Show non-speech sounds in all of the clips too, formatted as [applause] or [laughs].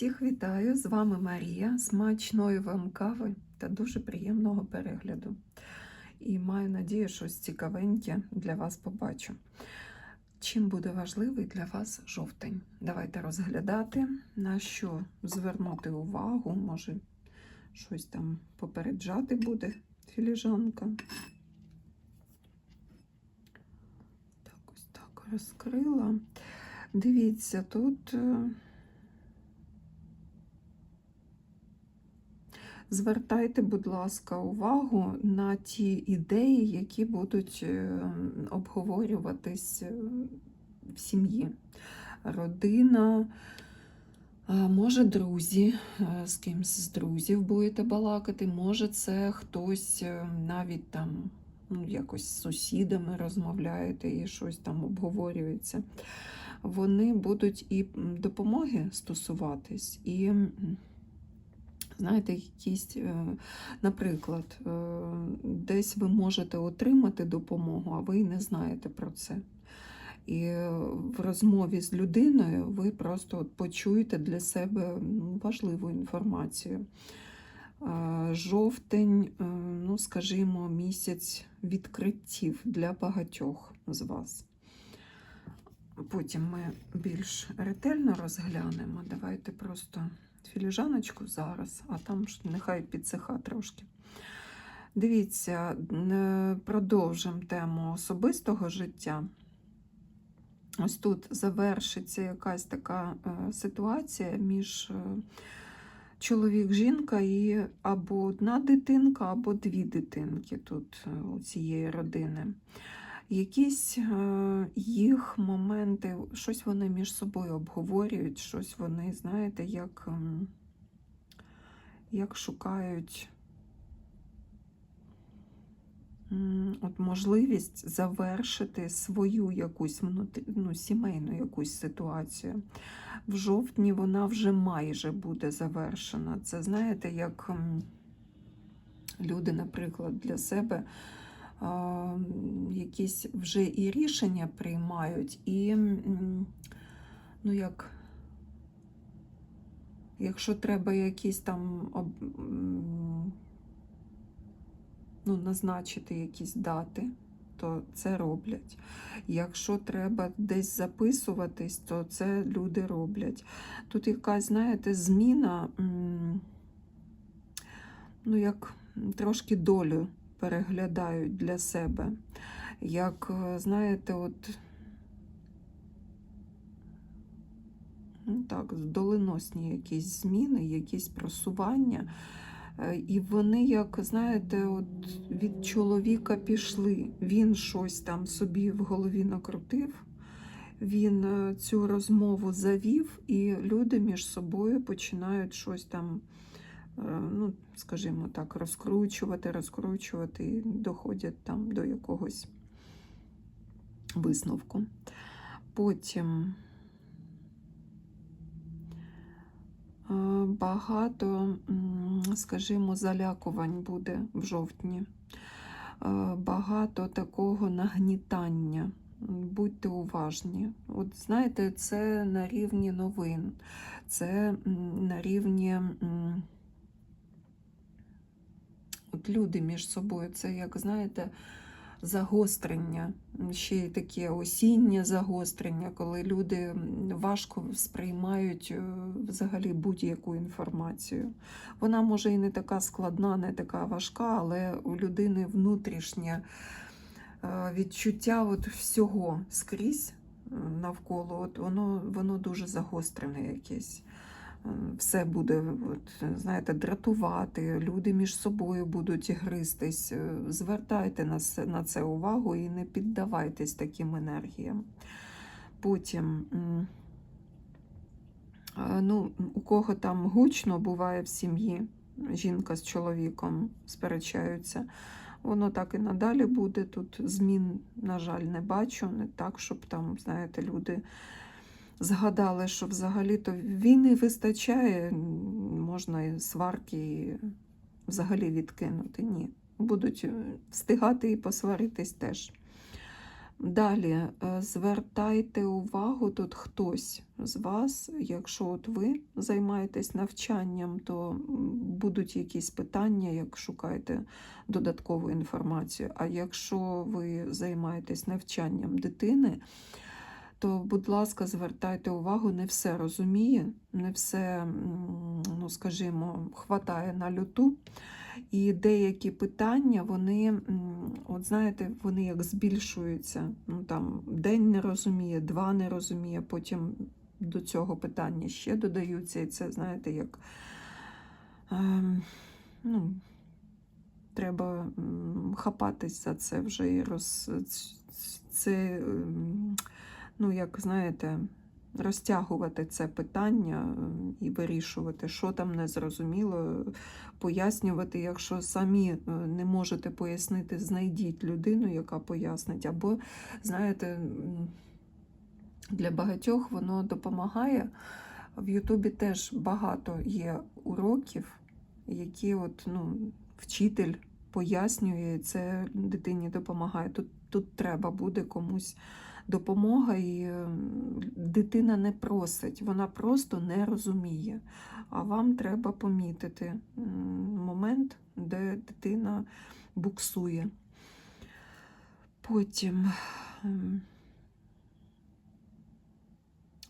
Всіх вітаю! З вами Марія. Смачної вам кави та дуже приємного перегляду. І маю надію, щось цікавеньке для вас побачу. Чим буде важливий для вас жовтень? Давайте розглядати, на що звернути увагу, може щось там попереджати буде філіжанка. Так, ось так розкрила. Дивіться, тут. Звертайте, будь ласка, увагу на ті ідеї, які будуть е, обговорюватись е, в сім'ї. Родина, може, друзі, е, з кимсь з друзів будете балакати, може, це хтось навіть там ну, якось з сусідами розмовляєте і щось там обговорюється. Вони будуть і допомоги стосуватись, і знаєте, якісь, е, наприклад, е, десь ви можете отримати допомогу, а ви не знаєте про це. І е, в розмові з людиною ви просто почуєте для себе ну, важливу інформацію. Жовтень, ну, скажімо, місяць відкриттів для багатьох з вас. Потім ми більш ретельно розглянемо. Давайте просто філіжаночку зараз, а там ж нехай підсиха трошки. Дивіться, продовжимо тему особистого життя. Ось тут завершиться якась така е, ситуація між е, чоловік-жінка і або одна дитинка, або дві дитинки тут е, у цієї родини. Якісь е, їх моменти, щось вони між собою обговорюють, щось вони, знаєте, як, ем, як шукають от можливість завершити свою якусь ну, сімейну якусь ситуацію. В жовтні вона вже майже буде завершена. Це знаєте, як ем, люди, наприклад, для себе якісь вже і рішення приймають, і ну як, якщо треба якісь там ну, назначити якісь дати, то це роблять. Якщо треба десь записуватись, то це люди роблять. Тут якась, знаєте, зміна, ну як трошки долю переглядають для себе. Як, е, знаєте, от ну, так, доленосні якісь зміни, якісь просування. Е, І вони, як, знаєте, от від чоловіка пішли. Він щось там собі в голові накрутив, він е, цю розмову завів, і люди між собою починають щось там ну, скажімо так, розкручувати, розкручувати і доходять там до якогось висновку. Потім е, багато, скажімо, залякувань буде в жовтні. Е, Багато такого нагнітання. Будьте уважні. От знаєте, це на рівні новин, це на рівні. От люди між собою, це, як знаєте, загострення, ще й таке осіннє загострення, коли люди важко сприймають е, взагалі будь-яку інформацію. Вона може і не така складна, не така важка, але у людини внутрішнє е, відчуття от всього скрізь навколо, от воно, воно дуже загострене якесь. Е, Все буде, от, знаєте, дратувати, люди між собою будуть гристись. Е, Звертайте на це, увагу і не піддавайтесь таким енергіям. Потім, е, ну, у кого там гучно буває в сім'ї, жінка з чоловіком сперечаються, воно так і надалі буде. Тут змін, на жаль, не бачу. Не так, щоб там, знаєте, люди згадали, що взагалі-то війни вистачає, можна і сварки і взагалі відкинути. Ні. Будуть е, встигати і посваритись теж. Далі е, звертайте увагу, тут хтось з вас, якщо от ви займаєтесь навчанням, то будуть якісь питання, як шукаєте додаткову інформацію. А якщо ви займаєтесь навчанням дитини, то, будь ласка, звертайте увагу, не все розуміє, не все, ну скажімо, хватає на люту. І деякі питання, вони, от знаєте, вони як збільшуються. Ну, там, день не розуміє, два не розуміє, потім до цього питання ще додаються. І це, знаєте, як ем, ну, треба хапатись за це вже і роз, це, ну, як знаєте, розтягувати це питання ем, і вирішувати, що там не зрозуміло, пояснювати, якщо самі е, не можете пояснити, знайдіть людину, яка пояснить. Або, знаєте, для багатьох воно допомагає. В Ютубі теж багато є уроків, які от, ну, вчитель пояснює, і це дитині допомагає. Тут, тут треба буде комусь допомога, і е, дитина не просить, вона просто не розуміє. А вам треба помітити момент, де дитина буксує. Потім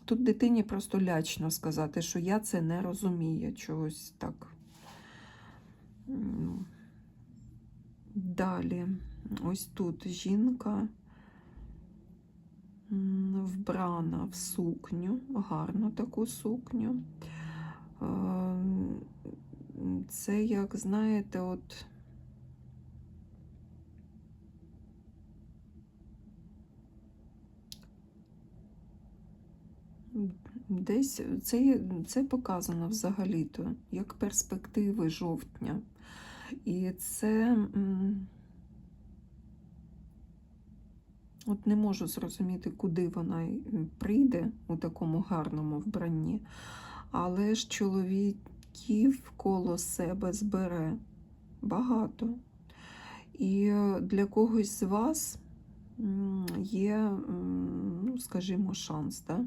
тут дитині просто лячно сказати, що я це не розумію, чогось так. Далі, ось тут жінка вбрана в сукню, гарну таку сукню. Ем, Це, як знаєте, от. Десь це, це показано взагалі-то як перспективи жовтня. І це м, от не можу зрозуміти, куди вона прийде у такому гарному вбранні, але ж чоловіків коло себе збере багато. І е, для когось з вас є, ну, скажімо, шанс да?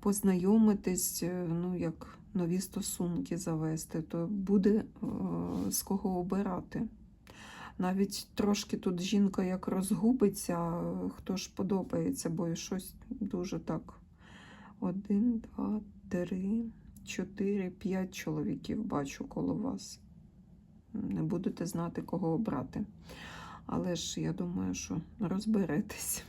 познайомитись, е, ну, як нові стосунки завести, то буде е, з кого обирати. Навіть трошки тут жінка як розгубиться, хто ж подобається, бо щось дуже так. Один, два, три, чотири, п'ять чоловіків бачу коло вас. Не будете знати, кого обрати. Але ж я думаю, що розберетесь.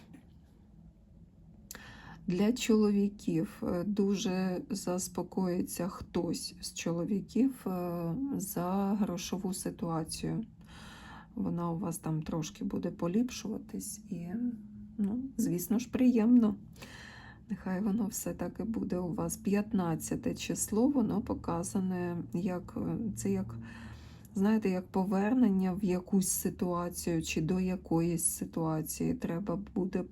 Для чоловіків е, дуже заспокоїться хтось з чоловіків е, за грошову ситуацію. Вона у вас там трошки буде поліпшуватись, і, ну, звісно ж, приємно. Нехай воно все так і буде у вас. 15 число, воно показане як е, це як, знаєте, як повернення в якусь ситуацію чи до якоїсь ситуації. Треба буде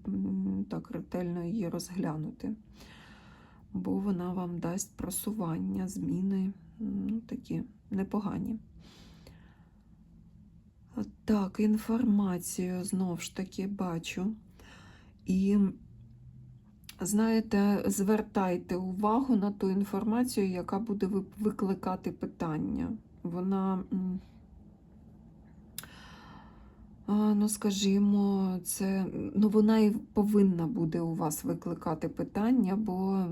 так ретельно її розглянути. Бо вона вам дасть просування, зміни ну, такі непогані. Так, інформацію знову ж таки бачу. І знаєте, звертайте увагу на ту інформацію, яка буде викликати питання. Вона, ну скажімо, це, ну вона і повинна буде у вас викликати питання, бо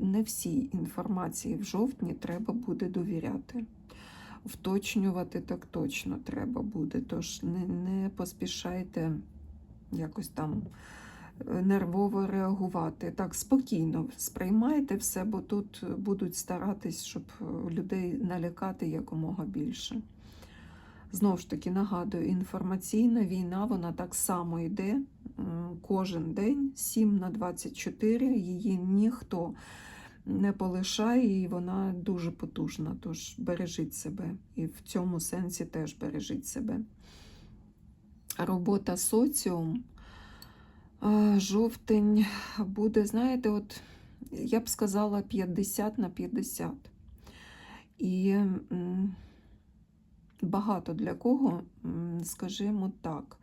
не всій інформації в жовтні треба буде довіряти. Вточнювати так точно треба буде. Тож не, не поспішайте якось там е, нервово реагувати. Так, спокійно сприймайте все, бо тут будуть старатись, щоб е, людей налякати якомога більше. Знову ж таки, нагадую, інформаційна війна, вона так само йде кожен день, 7 на 24, її ніхто не полишає, і вона дуже потужна. Тож бережіть себе. І в цьому сенсі теж бережіть себе. Робота соціум. Жовтень буде, знаєте, от я б сказала 50 на 50. І багато для кого, скажімо так,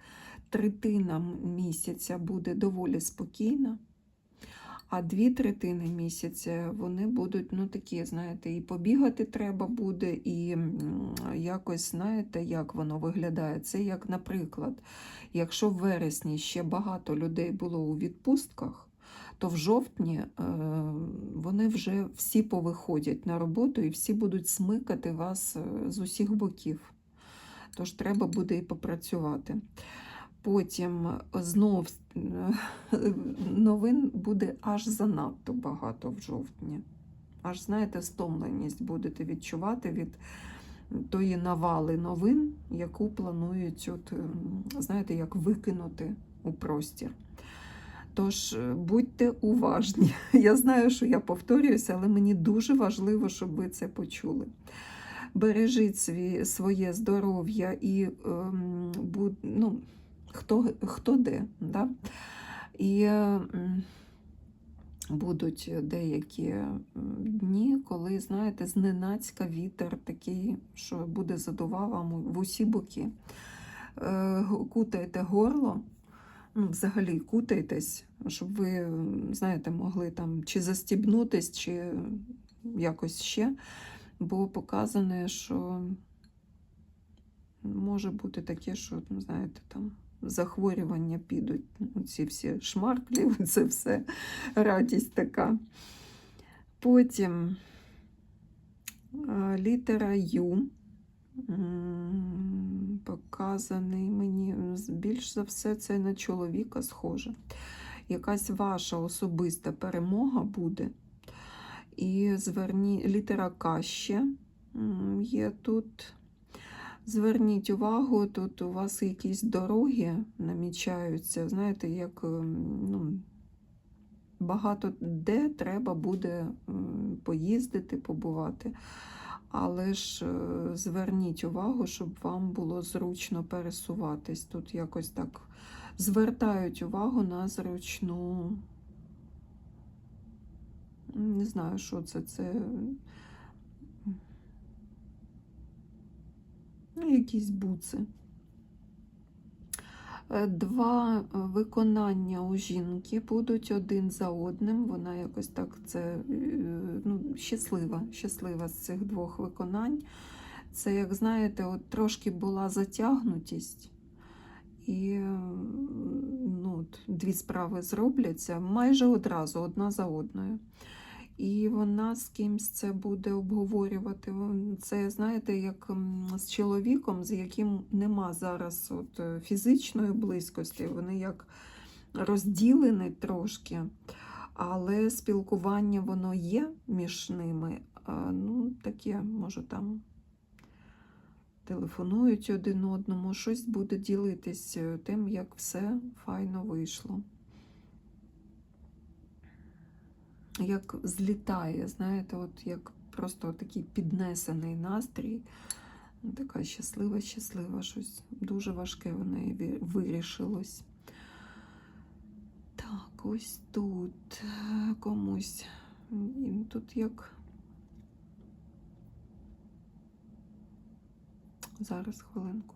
третина місяця буде доволі спокійна, а дві третини місяця вони будуть, ну такі, знаєте, і побігати треба буде, і якось, знаєте, як воно виглядає. Це як, наприклад, якщо в вересні ще багато людей було у відпустках, то в жовтні е, вони вже всі повиходять на роботу і всі будуть смикати вас е, з усіх боків. Тож треба буде і попрацювати. Потім знов е, [laughs] новин буде аж занадто багато в жовтні. Аж, знаєте, стомленість будете відчувати від тої навали новин, яку планують, от, ем, знаєте, як викинути у простір. Тож е, будьте уважні. [laughs] Я знаю, що я повторююся, але мені дуже важливо, щоб ви це почули. Бережіть свій, своє здоров'я і буд, ну, хто, хто де. Да? І будуть деякі дні, коли, знаєте, зненацька вітер такий, що буде задував вам в усі боки. Е, Кутайте горло, ну, взагалі кутайтесь, щоб ви, знаєте, могли там чи застібнутись, чи якось ще, бо показане, що може бути таке, що, знаєте, там захворювання підуть, ці всі шмарклі, [laughs] це все радість така. Потім е, літера Ю. Показаний мені більш за все це на чоловіка схоже. Якась ваша особиста перемога буде. І зверні літера К ще є тут. Зверніть увагу, тут у вас якісь дороги намічаються, знаєте, як ем, ну, багато де треба буде поїздити, побувати. Але ж е, зверніть увагу, щоб вам було зручно пересуватись. Тут якось так звертають увагу на зручну. Не знаю, що це. Це ну, якісь буци. Е, Два е, виконання у жінки будуть один за одним. Вона якось так це е, ну, щаслива, щаслива з цих двох виконань. Це, як знаєте, от трошки була затягнутість, і ну, дві справи зробляться майже одразу, одна за одною. І вона з кимсь це буде обговорювати. Це, знаєте, як з чоловіком, з яким нема зараз от, е, фізичної близькості. Вони як розділені трошки, але спілкування воно є між ними. Ну, таке, може, там телефонують один одному, щось буде ділитись е, тим, як все файно вийшло. Як злітає, знаєте, от як просто такий піднесений настрій. Така щаслива, щаслива, щось дуже важке в неї вирішилось. Так, ось тут е, комусь. Тут як. Зараз хвилинку.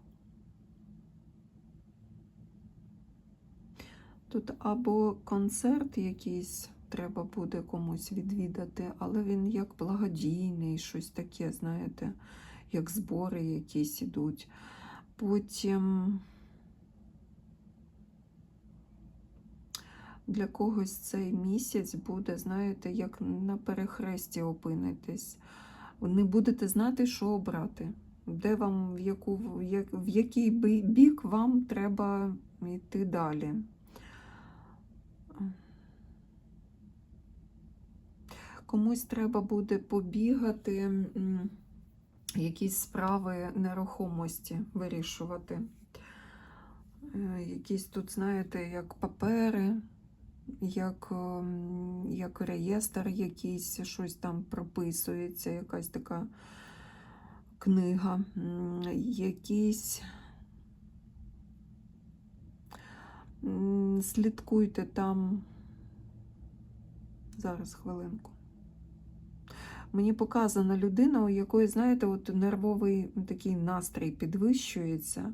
Тут або концерт якийсь треба буде комусь відвідати, але він як благодійний, щось таке, знаєте, як збори якісь ідуть. Потім для когось цей місяць буде, знаєте, як на перехресті опинитесь. Не будете знати, що обрати, де вам, в, яку, в, який бік вам треба йти далі. Комусь треба буде побігати, якісь справи нерухомості вирішувати. Е, Якісь тут, знаєте, як папери, як, ем, як реєстр якийсь, щось там прописується, якась така книга, якісь. Слідкуйте там. Зараз хвилинку. Мені показана людина, у якої, знаєте, от нервовий такий настрій підвищується.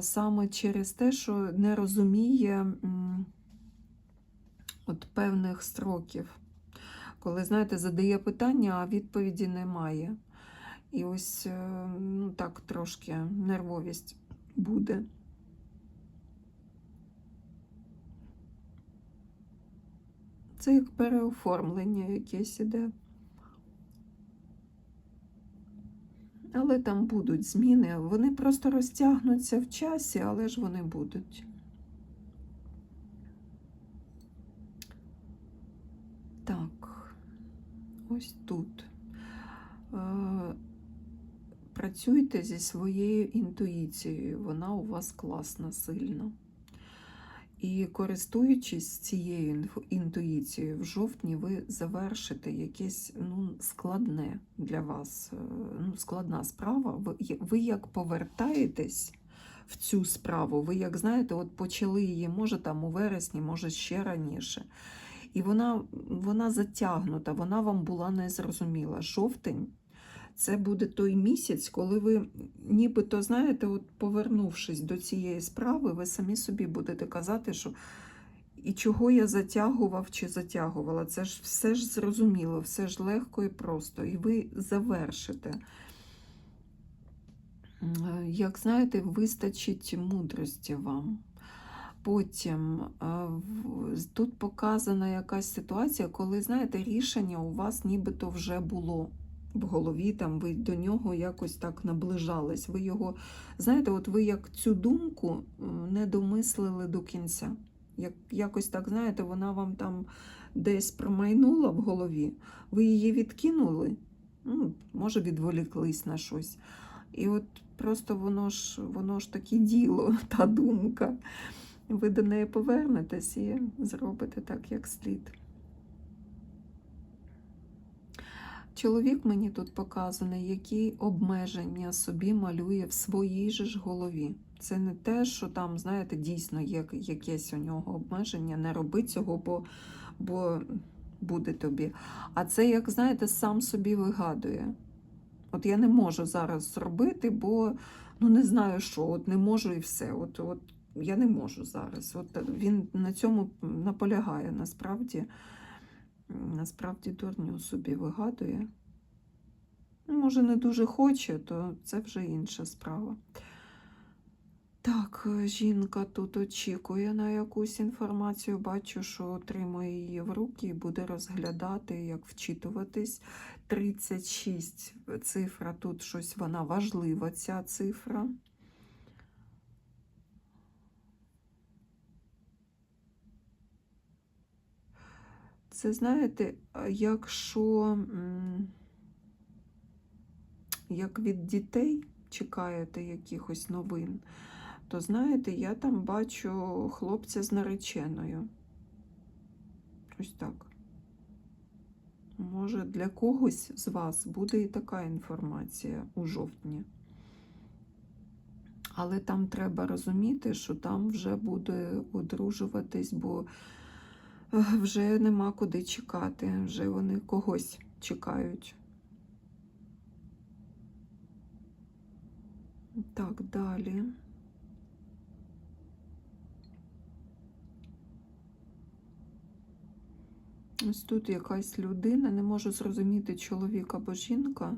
саме через те, що не розуміє от певних строків. Коли, знаєте, задає питання, а відповіді немає. І ось е, ну, так трошки нервовість буде. Це як переоформлення якесь іде. Але там будуть зміни. Вони просто розтягнуться в часі, але ж вони будуть. Так, ось тут. Е, Працюйте зі своєю інтуїцією, вона у вас класна, сильна. І користуючись цією інтуїцією, в жовтні ви завершите якесь ну, складне для вас, е, ну, складна справа. Ви, ви як повертаєтесь в цю справу, ви як знаєте, от почали її, може там у вересні, може ще раніше. І вона, вона затягнута, вона вам була незрозуміла. Жовтень це буде той місяць, коли ви, нібито, знаєте, от повернувшись до цієї справи, ви самі собі будете казати, що і чого я затягував чи затягувала. Це ж все ж зрозуміло, все ж легко і просто. І ви завершите. Як знаєте, вистачить мудрості вам. Потім з- тут показана якась ситуація, коли, знаєте, рішення у вас нібито вже було в голові, там ви до нього якось так наближались. Ви його, знаєте, от ви як цю думку не домислили до кінця. Як, якось так, знаєте, вона вам там десь промайнула в голові, ви її відкинули, ну, може, відволіклись на щось. І от просто воно ж, воно ж таке діло, [laughs] та думка. Ви до неї повернетесь і зробите так, як слід. Чоловік мені тут показаний, які обмеження собі малює в своїй же ж голові. Це не те, що там, знаєте, дійсно є якесь у нього обмеження, не роби цього, бо, бо буде тобі. А це, як знаєте, сам собі вигадує. От я не можу зараз зробити, бо ну не знаю що, от не можу і все. От, от я не можу зараз. От він на цьому наполягає насправді. Насправді дурню собі вигадує. Ну, Може, не дуже хоче, то це вже інша справа. Так, жінка тут очікує на якусь інформацію. Бачу, що отримує її в руки і буде розглядати, як вчитуватись. 36 цифра, тут щось вона важлива, ця цифра. Це знаєте, якщо як від дітей чекаєте якихось новин, то знаєте, я там бачу хлопця з нареченою. Ось так. Може, для когось з вас буде і така інформація у жовтні. Але там треба розуміти, що там вже буде одружуватись, бо вже нема куди чекати, вже вони когось чекають. Так, далі. Ось тут якась людина, не можу зрозуміти, чоловік або жінка,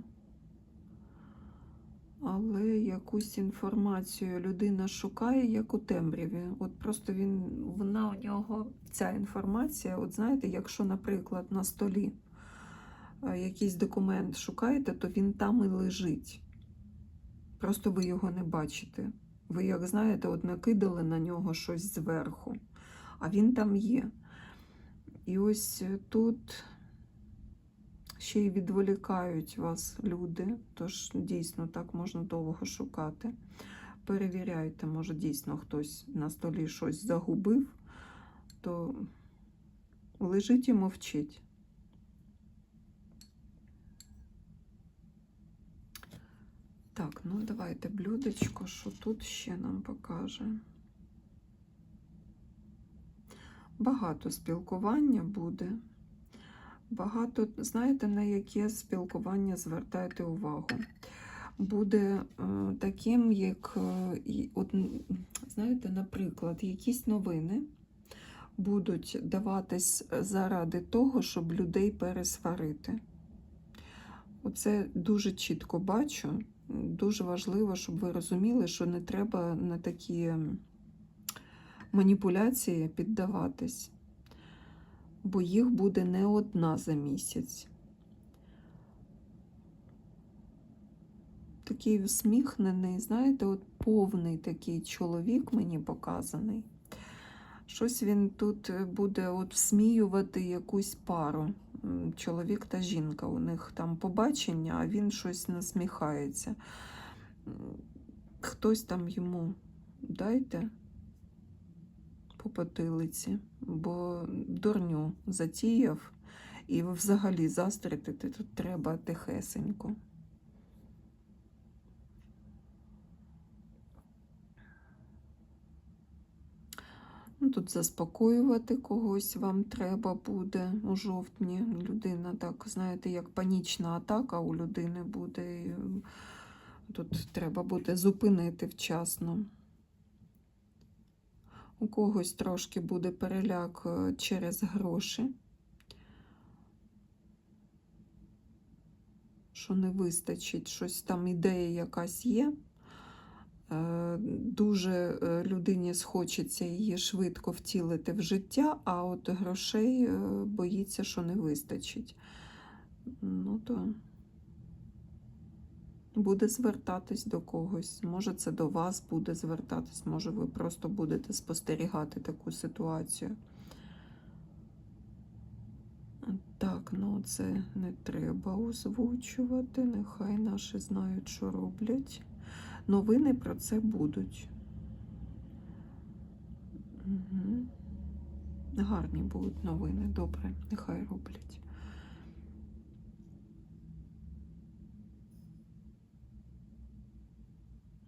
але якусь інформацію людина шукає, як у темряві. От просто він, вона у нього, ця інформація, от знаєте, якщо, наприклад, на столі е, якийсь документ шукаєте, то він там і лежить. Просто ви його не бачите. Ви, як знаєте, от накидали на нього щось зверху, а він там є. І ось тут ще й відволікають вас люди, тож дійсно так можна довго шукати. Перевіряйте, може дійсно хтось на столі щось загубив, то лежить і мовчить. Так, ну давайте блюдечко, що тут ще нам покаже. Багато спілкування буде. Багато, знаєте, на яке спілкування звертайте увагу. буде е, таким, як, е, от, знаєте, наприклад, якісь новини будуть даватись заради того, щоб людей пересварити. Оце дуже чітко бачу. Дуже важливо, щоб ви розуміли, що не треба на такі маніпуляції піддаватись, бо їх буде не одна за місяць. Такий усміхнений, знаєте, от повний такий чоловік мені показаний. Щось він тут е, буде от всміювати якусь пару. Чоловік та жінка. У них там побачення, а він щось насміхається. Хтось там йому дайте по потилиці, бо дурню затіяв, і взагалі застрити тут треба тихесенько. Ну, Тут заспокоювати когось вам треба буде у жовтні. Людина, так, знаєте, як панічна атака у людини буде. Тут треба буде зупинити вчасно. У когось трошки буде переляк е, через гроші, що не вистачить, щось там ідея якась є. Е, Дуже е, людині схочеться її швидко втілити в життя, а от грошей боїться, що не вистачить. Ну то буде звертатись до когось. Може, це до вас буде звертатись, може, ви просто будете спостерігати таку ситуацію. Так, ну це не треба озвучувати. Нехай наші знають, що роблять. Новини про це будуть. Угу. Гарні будуть новини, добре, нехай роблять.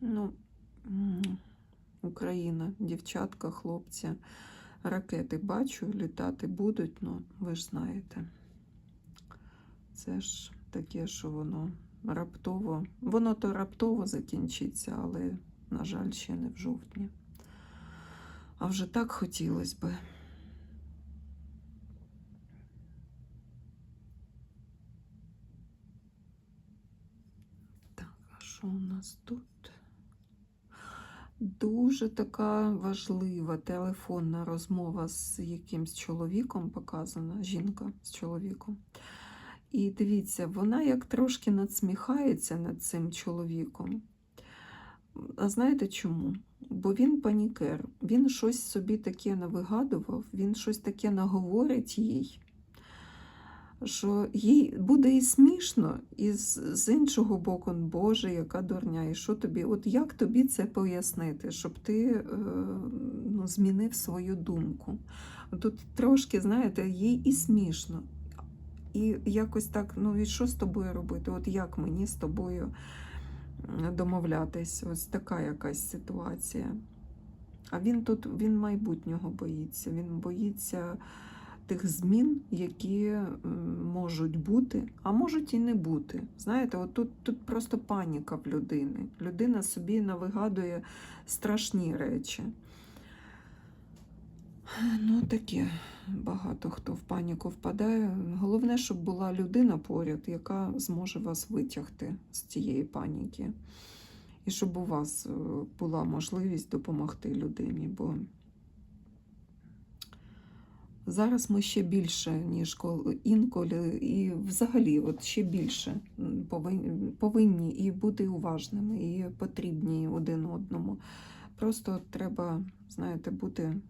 Ну, Україна, дівчатка, хлопці, ракети бачу, літати будуть, ну ви ж знаєте. Це ж таке, що воно раптово. Воно то раптово закінчиться, але, на жаль, ще не в жовтні. А вже так хотілося би. Так, а що у нас тут? Дуже така важлива телефонна розмова з якимсь чоловіком показана, жінка з чоловіком. І дивіться, вона як трошки надсміхається над цим чоловіком. А знаєте чому? Бо він панікер, він щось собі таке навигадував, він щось таке наговорить їй, що їй буде і смішно, і з, іншого боку, Боже, яка дурня, і що тобі, от як тобі це пояснити, щоб ти е, ну, змінив свою думку? Тут трошки, знаєте, їй і смішно. І якось так, ну і що з тобою робити? От як мені з тобою домовлятись? Ось така якась ситуація. А він тут він майбутнього боїться. Він боїться тих змін, які можуть бути, а можуть і не бути. Знаєте, от тут, тут просто паніка в людини. Людина собі навигадує страшні речі. Ну, таке багато хто в паніку впадає. Головне, щоб була людина поряд, яка зможе вас витягти з цієї паніки. І щоб у вас е, була можливість допомогти людині. Бо зараз ми ще більше, ніж інколи, і взагалі от ще більше повинні, і бути уважними, і потрібні один одному. Просто треба, знаєте, бути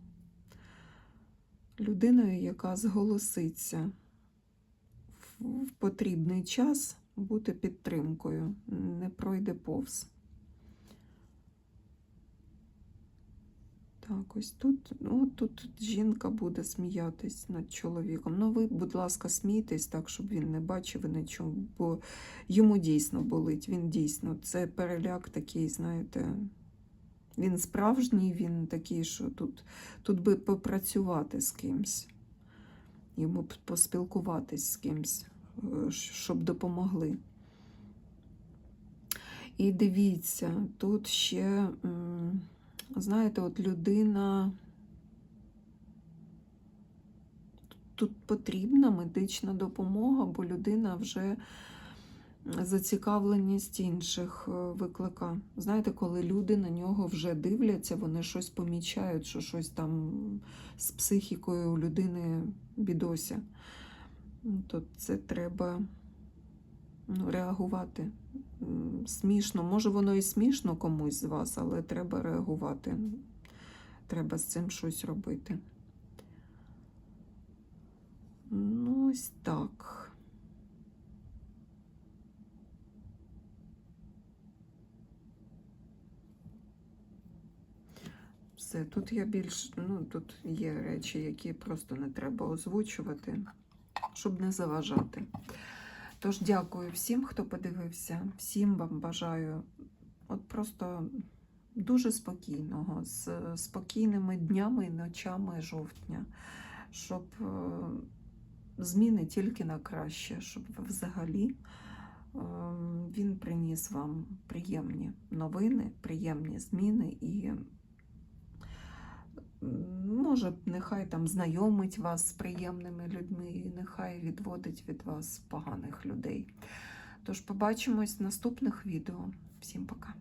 людиною, яка зголоситься в потрібний час бути підтримкою, не пройде повз. Так, ось тут, ну, тут жінка буде сміятись над чоловіком. Ну, ви, будь ласка, смійтесь так, щоб він не бачив і не чув, бо йому дійсно болить. Він дійсно, це переляк такий, знаєте, він справжній, він такий, що тут, тут би попрацювати з кимсь, йому б поспілкуватись з кимсь, е, щоб допомогли. І дивіться, тут ще, знаєте, от людина. Тут потрібна медична допомога, бо людина вже зацікавленість інших е, виклика. Знаєте, коли люди на нього вже дивляться, вони щось помічають, що щось там з психікою у людини бідося. То це треба ну, реагувати. Смішно, може воно і смішно комусь з вас, але треба реагувати. Треба з цим щось робити. Ну, ось так. Все, тут я більш, ну, тут є речі, які просто не треба озвучувати, щоб не заважати. Тож дякую всім, хто подивився. Всім вам бажаю от просто дуже спокійного, з спокійними днями і ночами жовтня, щоб е, зміни тільки на краще, щоб взагалі е, він приніс вам приємні новини, приємні зміни і може, нехай там знайомить вас з приємними людьми, і нехай відводить від вас поганих людей. Тож побачимось в наступних відео. Всім пока!